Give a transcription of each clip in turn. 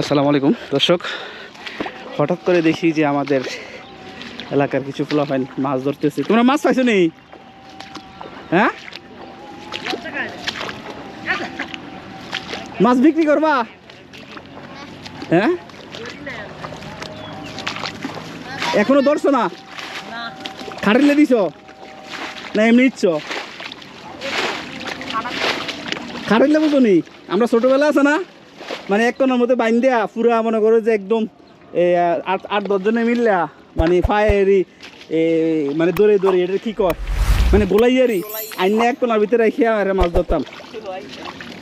আসসালামু আলাইকুম। দর্শক, হঠাৎ করে দেখি যে আমাদের এলাকার কিছু পোলাপাইন মাছ ধরতেছে। তোমরা মাছ পাইছো নি? হ্যাঁ? মাছ বিক্রি করবা? হ্যাঁ? এখনও ধরছো না? খাটিলে দিছ? না, এমনি ইচ্ছ খাটিলে বুঝো নি? আমরা ছোটবেলা আছে না? মানে এক কোনার মধ্যে বাইন দেয়া পুরা মনে করো যে একদম আট আট দশজনে মিললা মানে ফায়ারি মানে দৌড়ে দৌড়ে এটা কি কয়? মানে গোলাইয়ারি, আইন এক কোনার ভিতরে রেখে আর মাছ ধরতাম।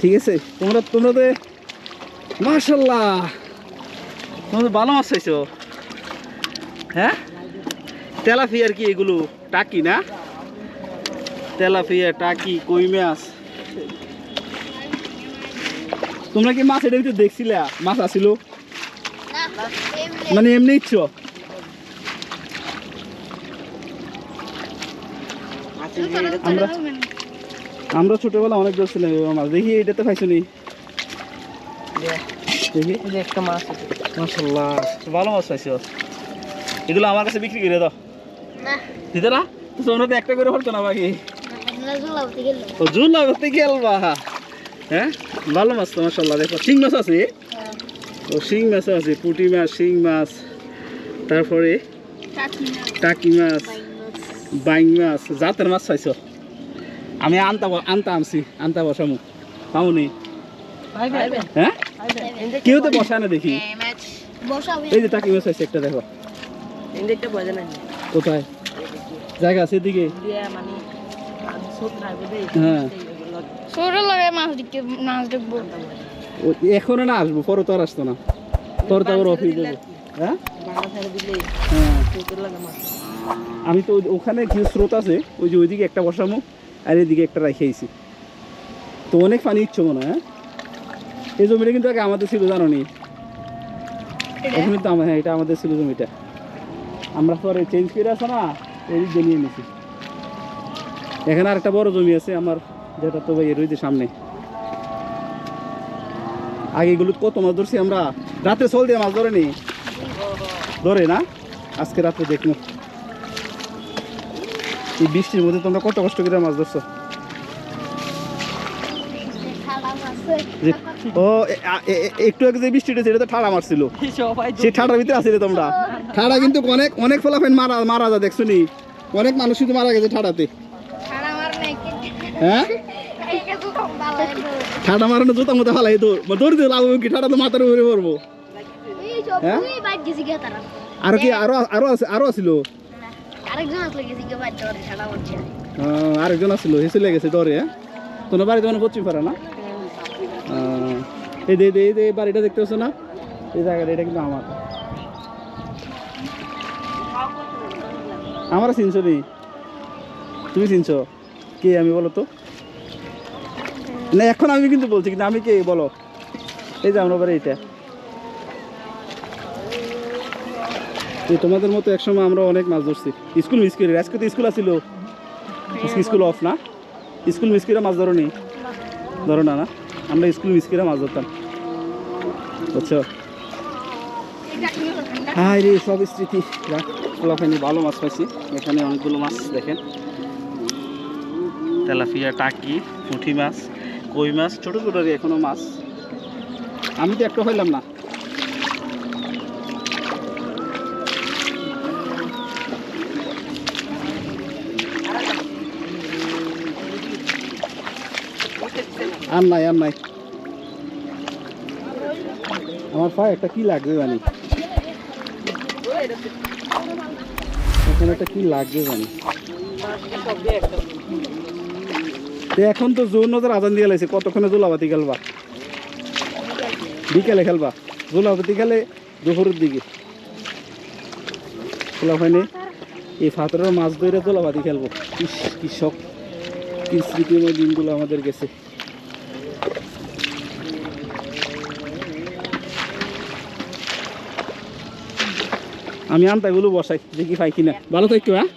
ঠিক আছে? তোমরা তোমরা তো মার্শাল্লাহ তোমরা ভালো মাছ চাইছো হ্যাঁ? তেলাফিয়ার কি এগুলো, টাকি না? তেলাফিয়া টাকি, কই মাছ? তোমরা কি মাছ এটার ভিতরে দেখছিলা? মাছ আসিল? মানে এমনি ইচ্ছ? আমরা আমরা ছোটবেলা অনেক ধরছিলাম মাছ। দেখি এটাতে পাইছো নি? দেখি। একটা মাছ আছে। মাসাল্লাহ ভালো মাছ পাইছো এগুলো আমার কাছে বিক্রি করে দাও। দিতে না? তো তোমরা তো একটা করে হতো না বাকি। ও জুলা করতে গেলবা হ্যাঁ? ভালো মাছ তো মাসাল্লাহ দেখো। শিং মাছ আছে? ও শিং মাছ আছে পুঁটি মাছ শিং মাছ তারপরে টাকি মাছ বাইং মাছ জাতের মাছ পাইছো আমি আনতা আনতা আনছি আনতা বসামু। পামুনি? হ্যাঁ? কেউ তো বসায় না দেখি। এই যে টাকি মাছ আছে একটা দেখো। কোথায়? জায়গা আছে এদিকে? মানে হ্যাঁ। ছোট লাগে মাছ দিকে মাছ দেখব। এখনও না আসব পরে তো আর আসতো না। পরে তো আবার অফিস হ্যাঁ? হ্যাঁ। আমি তো ওখানে কিছু স্রোত আছে ওই যে ওইদিকে একটা বসামো আর এদিকে একটা রাখিয়েছি তো অনেক পানি ইচ্ছে মনে হয় হ্যাঁ? এই জমিটা কিন্তু আগে আমাদের ছিল জানো নি? এখানে তো আমার হ্যাঁ এটা আমাদের ছিল জমিটা। আমরা পরে চেঞ্জ করে আসো না এই দিক দিয়ে নিয়ে নিছি। এখানে আর একটা বড় জমি আছে আমার যেটা তো ভাই রয়েছে সামনে। আগে এগুলো কত মাছ ধরছি আমরা? রাতে চল দিয়ে মাছ ধরে নি ধরে না? আজকে রাত্রে দেখব। এই বৃষ্টির মধ্যে তোমরা কত কষ্ট করে মাছ ধরছো? ও এ- আ- এ- এ- একটু আগে যে বৃষ্টি উঠেছে তো ঠাড়া মারছিল। সবাই সেই ঠাড়ার ভিতরে আসলে তোমরা। ঠাড়া কিন্তু অনেক অনেক ফলাফেন মারা মারা যায় দেখছ নি? অনেক মানুষ কিন্তু মারা গেছে ঠাড়াতে। হ্যাঁ? ঠাড়া মারানো জুতার মধ্যে ফালাই তো দৌড় দিয়ে লাভ কি? ঠাড়া তো মাথার উপরে পড়ব। হ্যাঁ? আরও কি? আরও আরও আছে আরও আছিল আরেকজন আসলে গেছি আহ, হেসে লেগেছে ডরে হ্যাঁ? তোমার বাড়িতে মানে পশ্চিম পারে না? এই দে এই যে এই বাড়িটা দেখতে পাচ্ছ না? এই জায়গাটা এটা কিন্তু আমার। আমার চিনছো নি? তুমি চিনছো? কে আমি বলো তো? না এখন আমি কিন্তু বলছি কিন্তু আমি কে? বলো। এই যে আমরা বাড়ি এটা। তোমাদের মতো একসময় আমরা অনেক মাছ ধরছি। স্কুল মিস করি আজকে তো স্কুল আসছিল আজকে স্কুল অফ না? স্কুল মিস করে মাছ ধরো নি ধরো না না। আমরা স্কুল মিস করে মাছ ধরতাম। বুঝছ? হাই রে সব স্মৃতি। রাখ ভালো মাছ পাইছি। এখানে অনেকগুলো মাছ দেখেন। তেলাপিয়া টাকি পুঁটি মাছ। কই মাছ? ছোটো ছোটো এখনও মাছ। আমি তো একটা হইলাম না। আর নাই আর নাই। আমার পায়ে একটা কি লাগবে জানি। এখন একটা কি লাগবে জানি। এখন তো জোর নজর আজান দিয়ে লাগছে কতক্ষণে জোলাবাতি খেলবা? বিকেলে খেলবা। জোলাবাতি খেলে দুপুরের দিকে। হয়নি। এই ফাতরের মাছ ধরে জোলাবাতি খেলব। ইস, কি স্মৃতিময় দিনগুলো আমাদের গেছে। আমি আনতাই বলো বসাই দেখি পাই কিনা। ভালো থাকতো হ্যাঁ?